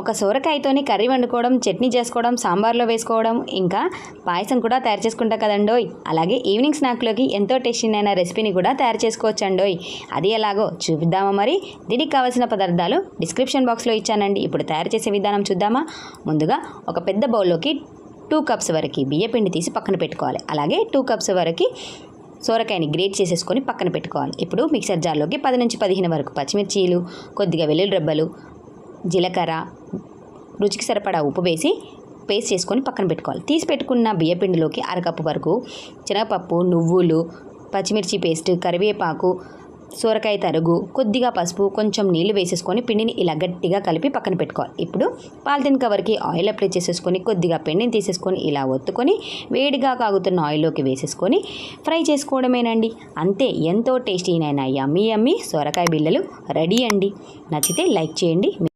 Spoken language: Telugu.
ఒక సోరకాయతోని కర్రీ వండుకోవడం చట్నీ చేసుకోవడం సాంబార్లో వేసుకోవడం ఇంకా పాయసం కూడా తయారు చేసుకుంటా కదండోయ్. అలాగే ఈవినింగ్ స్నాక్లోకి ఎంతో టేస్టీనైన అయిన రెసిపీని కూడా తయారు చేసుకోవచ్చండోయ్. అది ఎలాగో చూపిద్దామా మరి? దీనికి కావాల్సిన పదార్థాలు డిస్క్రిప్షన్ బాక్స్లో ఇచ్చానండి. ఇప్పుడు తయారు చేసే విధానం చూద్దామా? ముందుగా ఒక పెద్ద బౌల్లోకి టూ కప్స్ వరకు బియ్యపిండి తీసి పక్కన పెట్టుకోవాలి. అలాగే టూ కప్స్ వరకు సోరకాయని గ్రేట్ చేసేసుకొని పక్కన పెట్టుకోవాలి. ఇప్పుడు మిక్సర్ జార్లోకి పది నుంచి పదిహేను వరకు పచ్చిమిర్చీలు కొద్దిగా వెల్లుల్లి రెబ్బలు జీలకర్ర రుచికి సరిపడా ఉప్పు వేసి పేస్ట్ చేసుకొని పక్కన పెట్టుకోవాలి. తీసి పెట్టుకున్న బియ్యపిండిలోకి అరకప్పు వరకు శనగపప్పు నువ్వులు పచ్చిమిర్చి పేస్ట్ కరివేపాకు సోరకాయ తరుగు కొద్దిగా పసుపు కొంచెం నీళ్ళు వేసేసుకొని పిండిని ఇలా గట్టిగా కలిపి పక్కన పెట్టుకోవాలి. ఇప్పుడు పాలిథిన్ కవర్కి ఆయిల్ అప్లై చేసేసుకొని కొద్దిగా పిండిని తీసేసుకొని ఇలా ఒత్తుకొని వేడిగా కాగుతున్న ఆయిల్లోకి వేసేసుకొని ఫ్రై చేసుకోవడమేనండి. అంతే ఎంతో టేస్టీనైనా యమ్మీ యమ్మీ సొరకాయ బిళ్ళలు రెడీ అండి. నచ్చితే లైక్ చేయండి.